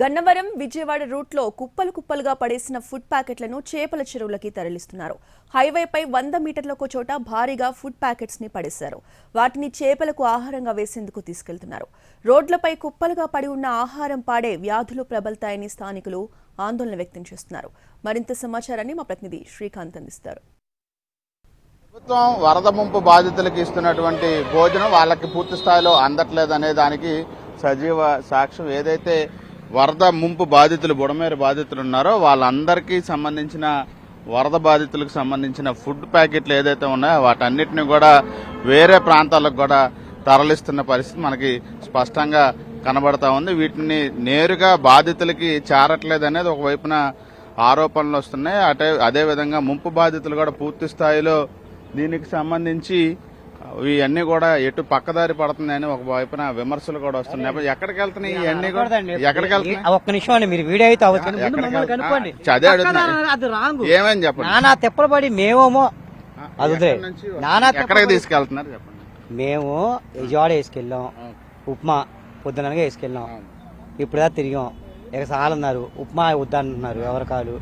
గన్నవరం విజయవాడ రూట్లో కుప్పలు కుప్పలుగా పడేసిన ఫుడ్ ప్యాకెట్లను చేపల చెరువులకి తరలిస్తున్నారు. హైవేపై వంద మీటర్లకు చోట భారీగా ఫుడ్ ప్యాకెట్స్ని పడేశారు. వాటిని చేపలకు ఆహారంగా వేసేందుకు తీసుకెళ్తున్నారు. రోడ్లపై కుప్పలుగా పడి ఉన్న ఆహారం పాడే వ్యాధులు ప్రబలుతాయని స్థానికులు ఆందోళన వ్యక్తం చేస్తున్నారు. మరింత సమాచారాన్ని మా ప్రతినిధి శ్రీకాంత్ అందిస్తారు. ప్రభుత్వం వరద ముంపు బాధితులకు ఇస్తున్నటువంటి భోజనం వాళ్ళకి పూర్తి స్థాయిలో అందట్లేదనే దానికి సజీవ సాక్ష్యం. ఏదైతే వరద ముంపు బాధితులు బుడమేరు బాధితులు ఉన్నారో వాళ్ళందరికీ సంబంధించిన వరద బాధితులకు సంబంధించిన ఫుడ్ ప్యాకెట్లు ఏదైతే ఉన్నాయో వాటన్నిటిని కూడా వేరే ప్రాంతాలకు కూడా తరలిస్తున్న పరిస్థితి మనకి స్పష్టంగా కనబడతా ఉంది. వీటిని నేరుగా బాధితులకి చేరట్లేదు అనేది ఒకవైపున ఆరోపణలు వస్తున్నాయి. అటే అదేవిధంగా ముంపు బాధితులు కూడా పూర్తి స్థాయిలో దీనికి సంబంధించి ఇవన్నీ కూడా ఎటు పక్కదారి పడుతున్నాయని ఒక వైపున విమర్శలు కూడా వస్తున్నాయి. ఎక్కడికి వెళ్తున్నాయి ఇవన్నీ కూడా? ఎక్కడికి వెళ్తున్నాయి? ఒక్క నిమిషం అండి మీరు వీడియో అయితే? అదే అడుగుతున్నా ఏమని చెప్పండి? నానా తిప్పలపడి మేమేమో అది నానా ఎక్కడికి తిప్పలు- తీసుకెళ్తున్నారు చెప్పండి? మేము విజయవాడ వేసుకెళ్ళాం. ఉప్మా పొద్దుననగా వేసుకెళ్ళాం. ఇప్పుడు తిరిగాం. ఇక సాలన్నారు ఉప్మా వద్దంటున్నారు ఎవరి కాదు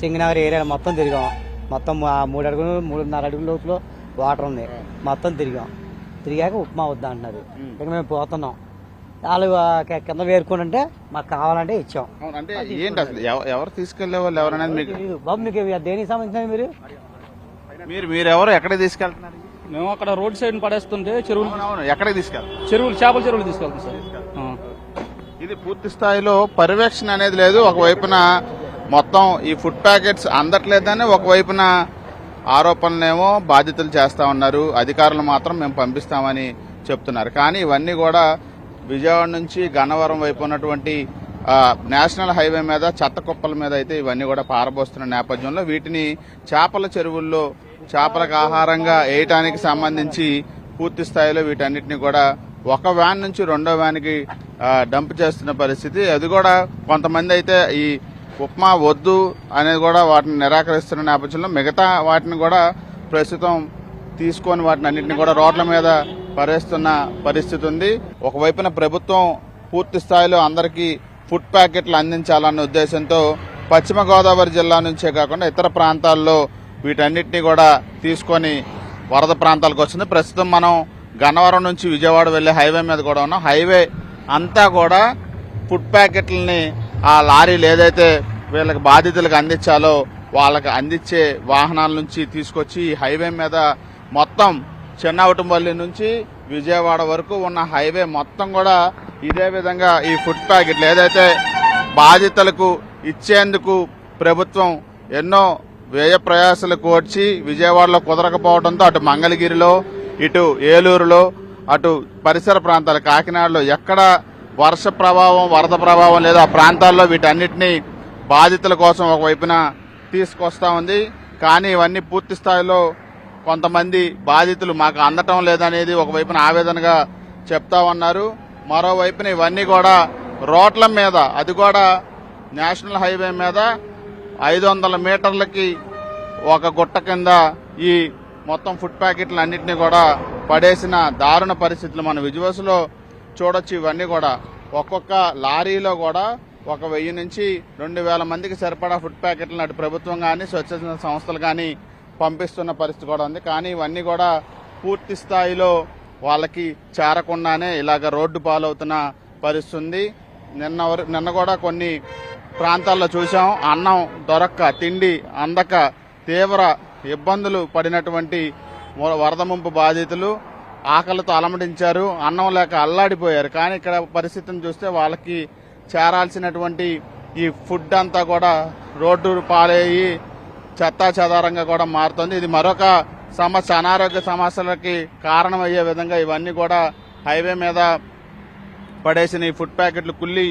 సింగనగర్ ఏరియా మొత్తం తిరిగాం. మొత్తం ఆ మూడు అడుగులు మూడున్నర అడుగుల లోతులో వాటర్ ఉంది. మొత్తం తిరిగాం. తిరిగాక ఉప్మా వద్దా అంటున్నారు. ఇక మేము పోతున్నాం. వాళ్ళు కింద వేరుకుంటుంటే మాకు కావాలంటే ఇచ్చాం. అంటే ఏంటి అసలు? ఎవ- ఎవరు తీసుకెళ్ళే వాళ్ళు ఎవరనేది మీకు. బాబు మీకు ఇవి దేనికి సంబంధించిన మీరు? మీరు మీరు ఎవరు? ఎక్కడికి తీసుకెళ్తున్నారు? మేము అక్కడ రోడ్ సైడ్ పడేస్తుంటే చెరువులు అవునవును ఎక్కడికి తీసుకెళ్తారు చెరువులు చేపల చెరువులు తీసుకెళ్తాం సార్. ఆ. ఇది పూర్తి స్థాయిలో పర్యవేక్షణ అనేది లేదు. ఒకవైపున మొత్తం ఈ ఫుడ్ ప్యాకెట్స్ అందట్లేదని ఒకవైపున ఆరోపణలేమో బాధితులు చేస్తా ఉన్నారు. అధికారులు మాత్రం మేము పంపిస్తామని చెప్తున్నారు. కానీ ఇవన్నీ కూడా విజయవాడ నుంచి గన్నవరం వైపు ఉన్నటువంటి నేషనల్ హైవే మీద చెత్త కుప్పల మీద అయితే ఇవన్నీ కూడా పారబోస్తున్న నేపథ్యంలో వీటిని చేపల చెరువుల్లో చేపలకు ఆహారంగా వేయటానికి సంబంధించి పూర్తి స్థాయిలో వీటన్నిటిని కూడా ఒక వ్యాన్ నుంచి రెండో వ్యాన్కి డంప్ చేస్తున్న పరిస్థితి. అది కూడా కొంతమంది అయితే ఈ ఉప్మా వద్దు అనేది కూడా వాటిని నిరాకరిస్తున్న నేపథ్యంలో మిగతా వాటిని కూడా ప్రస్తుతం తీసుకొని వాటిని అన్నింటిని కూడా రోడ్ల మీద పరేస్తున్న పరిస్థితి ఉంది. ఒకవైపున ప్రభుత్వం పూర్తి స్థాయిలో అందరికీ ఫుడ్ ప్యాకెట్లు అందించాలన్న ఉద్దేశంతో పశ్చిమ గోదావరి జిల్లా నుంచే కాకుండా ఇతర ప్రాంతాల్లో వీటన్నిటిని కూడా తీసుకొని వరద ప్రాంతాలకు వచ్చింది. ప్రస్తుతం మనం గన్నవరం నుంచి విజయవాడ వెళ్ళే హైవే మీద కూడా ఉన్నాం. హైవే అంతా కూడా ఫుడ్ ప్యాకెట్లని ఆ లారీలు ఏదైతే వీళ్ళకి బాధితులకు అందించాలో వాళ్ళకి అందించే వాహనాల నుంచి తీసుకొచ్చి ఈ హైవే మీద మొత్తం చెన్నవటంపల్లి నుంచి విజయవాడ వరకు ఉన్న హైవే మొత్తం కూడా ఇదే విధంగా ఈ ఫుడ్ ప్యాకెట్లు ఏదైతే బాధితులకు ఇచ్చేందుకు ప్రభుత్వం ఎన్నో వ్యయ ప్రయాసాలు కోర్చి విజయవాడలో కుదరకపోవడంతో అటు మంగళగిరిలో ఇటు ఏలూరులో అటు పరిసర ప్రాంతాలు కాకినాడలో ఎక్కడ వర్ష ప్రభావం వరద ప్రభావం లేదా ఆ ప్రాంతాల్లో వీటన్నిటిని బాధితుల కోసం ఒకవైపున తీసుకొస్తా ఉంది. కానీ ఇవన్నీ పూర్తి స్థాయిలో కొంతమంది బాధితులు మాకు అందటం లేదనేది ఒకవైపున ఆవేదనగా చెప్తా ఉన్నారు. మరోవైపున ఇవన్నీ కూడా రోడ్ల మీద అది కూడా నేషనల్ హైవే మీద ఐదు వందల మీటర్లకి ఒక గుట్ట కింద ఈ మొత్తం ఫుడ్ ప్యాకెట్లు అన్నింటినీ కూడా పడేసిన దారుణ పరిస్థితులు మన విజువల్స్లో చూడొచ్చు ఇవన్నీ కూడా. ఒక్కొక్క లారీలో కూడా ఒక వెయ్యి నుంచి రెండు వేల మందికి సరిపడా ఫుడ్ ప్యాకెట్లు అటు ప్రభుత్వం కానీ స్వచ్ఛంద సంస్థలు కానీ పంపిస్తున్న పరిస్థితి కూడా ఉంది. కానీ ఇవన్నీ కూడా పూర్తి స్థాయిలో వాళ్ళకి చేరకుండానే ఇలాగ రోడ్డు పాలవుతున్న పరిస్థితి ఉంది. నిన్న నిన్న కూడా కొన్ని ప్రాంతాల్లో చూసాం అన్నం దొరక్క తిండి అందక తీవ్ర ఇబ్బందులు పడినటువంటి వ- వరద ముంపు బాధితులు. ఆకలితో అలమటించారు అన్నం లేక అల్లాడిపోయారు. కానీ ఇక్కడ పరిస్థితిని చూస్తే వాళ్ళకి చేరాల్సినటువంటి ఈ ఫుడ్ అంతా కూడా రోడ్డు పాలయ్యి చెత్తా చెదారంగా కూడా మారుతుంది. ఇది మరొక సమస్య. అనారోగ్య సమస్యలకి కారణమయ్యే విధంగా ఇవన్నీ కూడా హైవే మీద పడేసిన ఈ ఫుడ్ ప్యాకెట్లు కుల్లి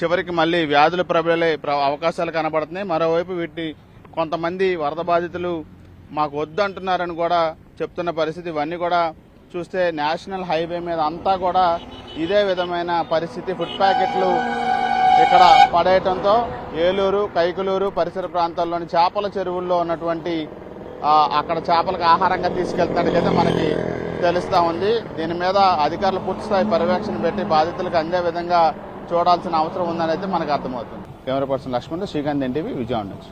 చివరికి మళ్ళీ వ్యాధులు ప్రబలే అవకాశాలు కనబడుతున్నాయి. మరోవైపు వీటిని కొంతమంది వరద బాధితులు మాకు వద్దు అంటున్నారని కూడా చెప్తున్న పరిస్థితి. ఇవన్నీ కూడా చూస్తే నేషనల్ హైవే మీద అంతా కూడా ఇదే విధమైన పరిస్థితి. ఫుడ్ ప్యాకెట్లు ఇక్కడ పడేయటంతో ఏలూరు కైకలూరు పరిసర ప్రాంతాల్లోని చేపల చెరువుల్లో ఉన్నటువంటి అక్కడ చేపలకు ఆహారంగా తీసుకెళ్తున్నట్టుగైతే మనకి తెలుస్తూ ఉంది. దీని మీద అధికారులు పూర్తిస్థాయి పర్యవేక్షణ పెట్టి బాధితులకు అందే విధంగా చూడాల్సిన అవసరం ఉందని అయితే మనకు అర్థమవుతుంది. Camera person Lakshman Srikanth NTV Vijayawada నుంచి.